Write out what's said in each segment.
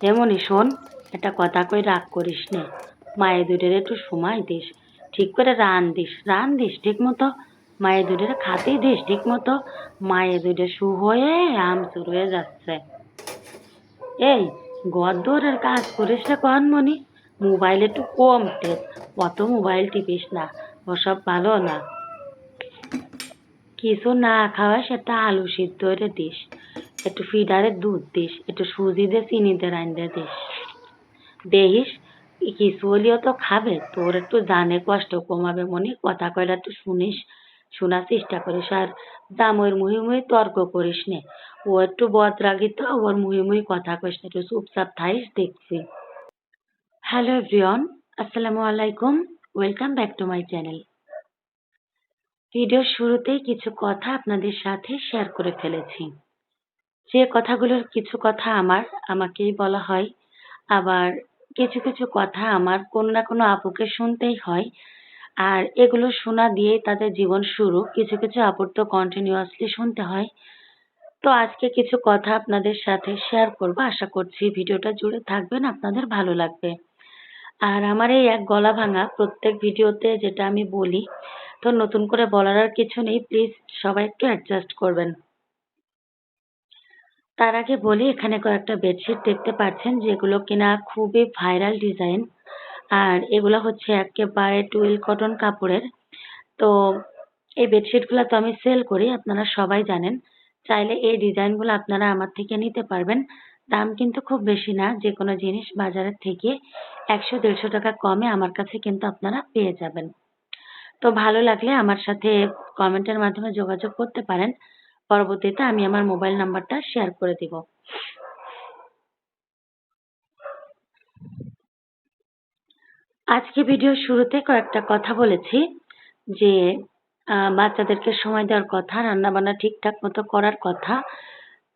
এমনই শোন, একটা কথা কই রাগ করিস নে। মায়ের দুধের একটু সময় দিস, ঠিক করে রান দিস রান দিস ঠিক মতো মায়ের দুধের খাতে দিস ঠিক মতো মায়ের দুধে শু হয়ে আম আমচুর হয়ে যাচ্ছে। এই, গদ্দরের কাজ করিস রে কনমনি মোবাইল একটু কম টেপ, অত মোবাইল টিপিস না, ওসব ভালো না। কিছু না খাওয়া, সেটা আলু সিদ্ধ করে দিস একটু ফিডারে দুধ দিস একটু সুজি দিয়ে চিনি দিয়ে রান্ধে দিস দেখিস কিছু হলেও তো খাবে, তোর একটু জানে কষ্ট কমাবে মনে, কথা কয়টা একটু শুনিস, শোনার চেষ্টা করিস। আর দামের মুহি মুহি তর্ক করিস নে, ও একটু বদরাগী তো, ওর মুহি মুহি কথা কইস না, একটু চুপচাপ থাইস দেখছি। হ্যালো এভরিওয়ান, আসসালামু আলাইকুম, welcome back to my channel. ভিডিওর শুরুতেই কিছু কথা আপনাদের সাথে শেয়ার করে ফেলেছি। যে কথাগুলোর কিছু কথা আমার, আমাকেই বলা হয়। আবার কিছু কিছু কথা আমার কোনো না কোনো আপুকে শুনতেই হয়। আর এগুলো শোনা দিয়েই তাদের জীবন শুরু। কিছু কিছু আপুর তো কন্টিনিউয়াসলি শুনতে হয়। তো আজকে কিছু কথা আপনাদের সাথে শেয়ার করব। আশা করছি ভিডিওটা জুড়ে থাকবেন, আপনাদের ভালো লাগবে। আর আমার এই এক গলা ভাঙা প্রত্যেক ভিডিওতে যেটা আমি বলি তো নতুন করে বলার আর কিছু নেই প্লিজ সবাই একটু অ্যাডজাস্ট করবেন। তার আগে বলি, এখানে কয়েকটা বেডশিট দেখতে পাচ্ছেন, যেগুলো কিনা খুবই ভাইরাল ডিজাইন আর এগুলো হচ্ছে একেবারে টুয়েল কটন কাপড়ের। তো এই বেডশিটগুলো তো আমি সেল করি, আপনারা সবাই জানেন। চাইলে এই ডিজাইনগুলো আপনারা আমার থেকে নিতে পারবেন। দাম কিন্তু খুব বেশি না যে কোনো জিনিস বাজারের থেকে একশো, দেড়শো টাকা কমে আমার কাছে কিন্তু আপনারা পেয়ে যাবেন। তো ভালো লাগলে আমার সাথে কমেন্টের মাধ্যমে যোগাযোগ করতে পারেন। পরবর্তীতে আমি আমার মোবাইল নাম্বারটা শেয়ার করে দিব। আজকে ভিডিওর শুরুতে কয়েকটা কথা বলেছি যে বাচ্চাদেরকে সময় দেওয়ার কথা রান্না বান্না ঠিকঠাক মতো করার কথা।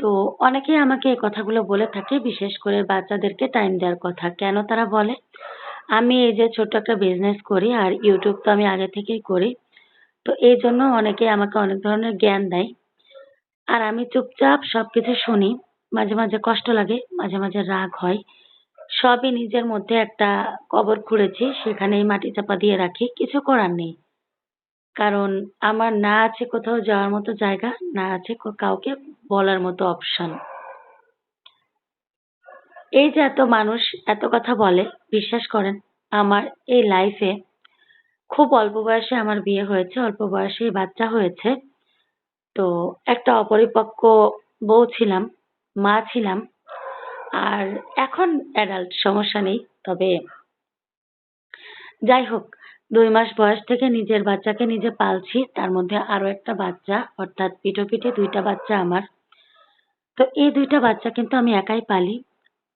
তো অনেকেই আমাকে এই কথাগুলো বলে থাকে, বিশেষ করে বাচ্চাদেরকে টাইম দেওয়ার কথা। কেন তারা বলে? আমি এই যে ছোট্ট একটা বিজনেস করি আর ইউটিউব তো আমি আগে থেকেই করি, তো এই জন্য অনেকে আমাকে অনেক ধরনের জ্ঞান দেয়। আর আমি চুপচাপ সবকিছু শুনি, মাঝে মাঝে কষ্ট লাগে, মাঝে মাঝে রাগ হয়। সবই নিজের মধ্যে একটা কবর খুঁড়েছি, সেখানেই মাটি চাপা দিয়ে রাখি, কিছু করার নেই। কারণ আমার না আছে কোথাও যাওয়ার মতো জায়গা, না আছে কাউকে বলার মতো অপশন এই যে এত মানুষ এত কথা বলে, বিশ্বাস করেন, আমার এই লাইফে খুব অল্প বয়সে আমার বিয়ে হয়েছে, অল্প বয়সে বাচ্চা হয়েছে। তো একটা অপরিপক্ক বউ ছিলাম, মা ছিলাম, আর এখন অ্যাডাল্ট সমস্যা নেই, তবে যাই হোক, দুই মাস বয়স থেকে নিজের বাচ্চাকে নিজে পালছি, তার মধ্যে আরও একটা বাচ্চা, অর্থাৎ পিঠো পিঠে দুইটা বাচ্চা আমার। তো এই দুইটা বাচ্চা কিন্তু আমি একাই পালি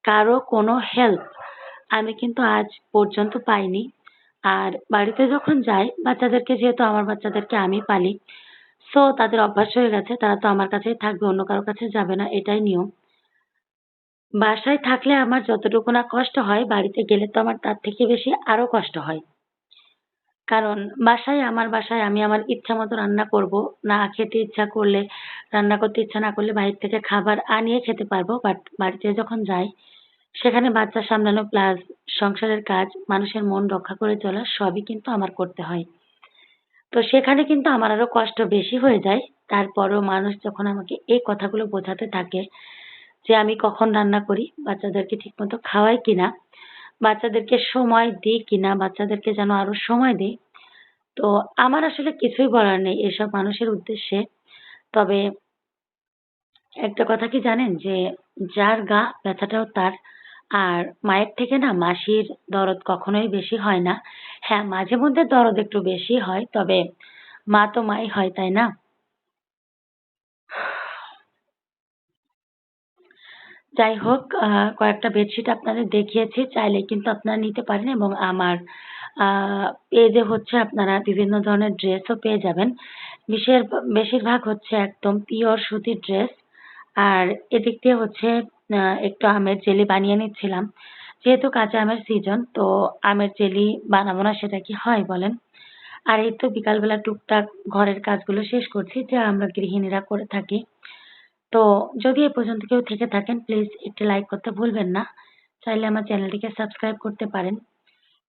কারও কোনো হেল্প আমি কিন্তু আজ পর্যন্ত পাইনি। আর বাড়িতে যখন যাই, বাচ্চাদেরকে যেহেতু আমার বাচ্চাদেরকে আমি পালি সো তাদের অভ্যাস হয়ে গেছে, তারা তো আমার কাছেই থাকবে, অন্য কারও কাছে যাবে না, এটাই নিয়ম। বাসায় থাকলে আমার যতটুকু না কষ্ট হয়, বাড়িতে গেলে তো আমার তার থেকে বেশি আরও কষ্ট হয়। কারণ বাসায়, আমার বাসায় আমি আমার ইচ্ছা মতো রান্না করব, না খেতে ইচ্ছা করলে, রান্না করতে ইচ্ছা না করলে বাইরে থেকে খাবার আনিয়ে খেতে পারব বাট বাড়িতে যখন যাই সেখানে বাচ্চা সামলানো প্লাস সংসারের কাজ, মানুষের মন রক্ষা করে চলা, সবই কিন্তু আমার করতে হয়। তো সেখানে কিন্তু আমার আরও কষ্ট বেশি হয়ে যায়। তারপরেও মানুষ যখন আমাকে এই কথাগুলো বোঝাতে থাকে যে আমি কখন রান্না করি, বাচ্চাদেরকে ঠিকমতো খাওয়াই কিনা, বাচ্চাদেরকে সময় দিই কিনা, বাচ্চাদেরকে যেন আরও সময় দিই, তো আমার আসলে কিছুই বলার নেই এসব মানুষের উদ্দেশ্যে। তবে একটা কথা কি জানেন? যে যার গা ব্যথাটাও তার আর মায়ের থেকে না মাসির দরদ কখনোই বেশি হয় না। হ্যাঁ মাঝে মধ্যে দরদ একটু বেশি হয়, তবে মা তো মাই হয়, তাই না? যাই হোক কয়েকটা বেডশিট আপনাদের দেখিয়েছি, চাইলে কিন্তু আপনারা নিতে পারেন এবং আমার পেজে হচ্ছে আপনারা বিভিন্ন ধরনের ড্রেসও পেয়ে যাবেন। বিশের, বেশিরভাগ হচ্ছে একদম পিওর সুতির ড্রেস আর এদিক দিয়ে হচ্ছে একটু আমের জেলি বানিয়ে নিচ্ছিলাম। যেহেতু কাঁচা আমের সিজন তো আমের জেলি বানাবো না, সেটা কি হয় বলেন? আর এই তো বিকালবেলা টুকটাক ঘরের কাজগুলো শেষ করছি, যা আমরা গৃহিণীরা করে থাকি। তো যদি এ পর্যন্ত কেউ থেকে থাকেন প্লিজ একটি লাইক করতে ভুলবেন না। চাইলে আমার চ্যানেলটিকে সাবস্ক্রাইব করতে পারেন।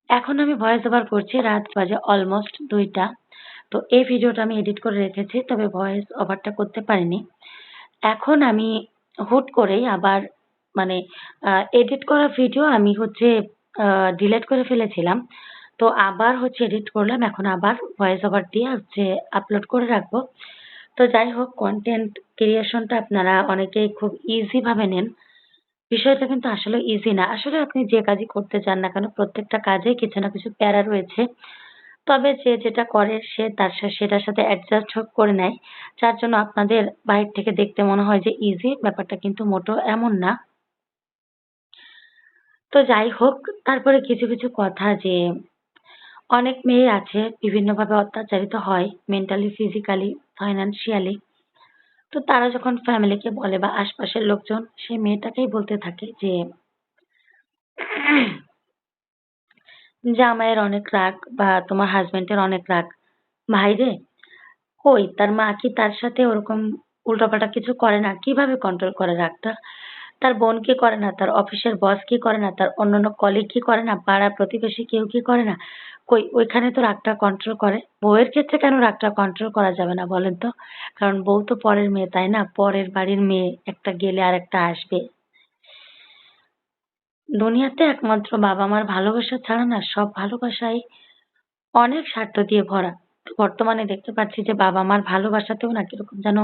এখন আমি ভয়েস ওভার করছি, রাত বাজে অলমোস্ট দুইটা। তো এই ভিডিওটা আমি এডিট করে রেখেছি, তবে ভয়েস ওভারটা করতে পারিনি। এখন আমি হুট করেই আবার মানে এডিট করা ভিডিও আমি হচ্ছে ডিলেট করে ফেলেছিলাম। তো আবার হচ্ছে এডিট করলাম, এখন আবার ভয়েস ওভার দিয়ে হচ্ছে আপলোড করে রাখব। তো যাই হোক কন্টেন্ট ক্রিয়েশনটা আপনারা অনেকেই খুব ইজি ভাবে নেন। বিষয়টা কিন্তু আসলে ইজি না। আসলে আপনি যে কাজই করতে চান না কেন, প্রত্যেকটা কাজে কিছু না কিছু প্যারা রয়েছে। তবে যে যেটা করে সে তার সেটার সাথে অ্যাডজাস্ট করে নেয়। যার জন্য আপনাদের বাইরে থেকে দেখতে মনে হয় যে ইজি ব্যাপারটা কিন্তু মোটো এমন না। তো যাই হোক, তারপরে কিছু কিছু কথা যে অনেক মেয়ে আছে, বিভিন্নভাবে অত্যাচারিত হয় মেন্টালি ফিজিক্যালি ফাইন্যান্সিয়ালি তো তারা যখন ফ্যামিলিকে বলে বা আশপাশের লোকজন, সেই মেয়েটাকেই বলতে থাকে যে জামাইয়ের অনেক রাগ বা তোমার হাজবেন্ডের অনেক রাগ। ভাই রে, কই? তার মা কি তার সাথে ওরকম উল্টাপাল্টা কিছু করে না? কীভাবে কন্ট্রোল করে রাগটা? তার বোন কি করে না? তার অফিসের বস কি করে না? তার অন্যান্য কলিগ কি করে না? পাড়া প্রতিবেশী কেউ কি করে না? কই, ওইখানে তো রাগটা কন্ট্রোল করে। বউয়ের ক্ষেত্রে কেন রাগটা কন্ট্রোল করা যাবে না বলেন তো? কারণ বউ তো পরের মেয়ে, তাই না? পরের বাড়ির মেয়ে একটা গেলে আর একটা আসবে। দুনিয়াতে একমাত্র বাবা মার ভালোবাসা ছাড়া না সব ভালোবাসাই অনেক স্বার্থ দিয়ে ভরা। বর্তমানে দেখতে পাচ্ছি যে বাবা মার ভালোবাসাতেও না কীরকম যেন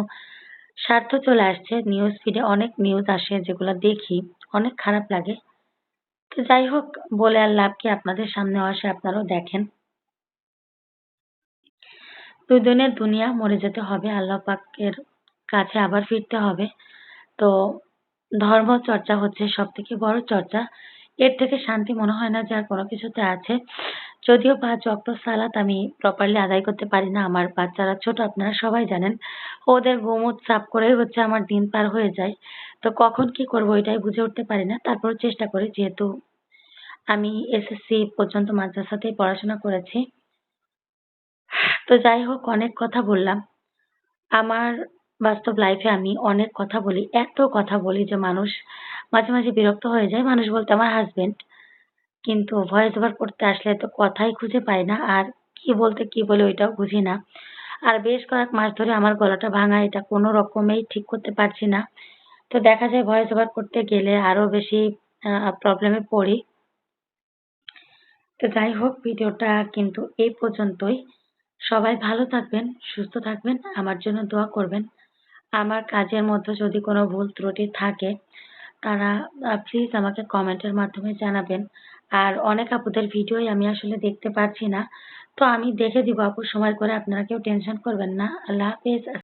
স্বার্থ চলে আসছে। নিউজ ফিডে অনেক নিউজ আসে যেগুলো দেখি, অনেক খারাপ লাগে। তো যাই হোক, বলে আর লাভ কি আপনাদের সামনে আসে, আপনারাও দেখেন। দুদিনের দুনিয়া মরে যেতে হবে, আল্লাহ পাকের কাছে আবার ফিরতে হবে। তো ধর্ম চর্চা হচ্ছে সব থেকে বড় চর্চা। এর থেকে শান্তি মনে হয় না যে আর কোনো কিছুতে আছে। যদিও পাঁচ অক্ট সালাত আমি প্রপারলি আদায় করতে পারি না, আমার বাচ্চারা ছোট, আপনারা সবাই জানেন, ওদের গোমুত সাফ করেই হচ্ছে আমার দিন পার হয়ে যায়। তো কখন কি করব এটাই বুঝে উঠতে পারি না। তারপর চেষ্টা করি, যেহেতু আমি এসএসসি পর্যন্ত মাদ্রাসাতেই পড়াশোনা করেছি। তো যাই হোক, অনেক কথা বললাম। আমার বাস্তব লাইফে আমি অনেক কথা বলি, এত কথা বলি যে মানুষ মাঝে মাঝে বিরক্ত হয়ে যায়। মানুষ বলতে আমার হাজবেন্ড কিন্তু ভয়েস ওভার করতে আসলে তো কথাই খুঁজে পাই না। আর কি বলতে কি বলে ওইটাও বুঝি না। আর বেশ কয়েক মাস ধরে আমার গলাটা ভাঙা, এটা কোনো রকমেই ঠিক করতে পারছি না। তো দেখা যায় ভয়েস ওভার করতে গেলে আরও বেশি প্রবলেমে পড়ি। তো যাই হোক, ভিডিওটা কিন্তু এই পর্যন্তই। সবাই ভালো থাকবেন, সুস্থ থাকবেন। আমার জন্য দোয়া করবেন। আমার কাজের মধ্যে যদি কোনো ভুল ত্রুটি থাকে, তারা প্লিজ আমাকে কমেন্টের মাধ্যমে জানাবেন। আর অনেক আপুদের ভিডিওই আমি আসলে দেখতে পাচ্ছি না। তো আমি দেখে দিব আপু, সময় করে আপনারা কেউ টেনশন করবেন না। আল্লাহ হাফেজ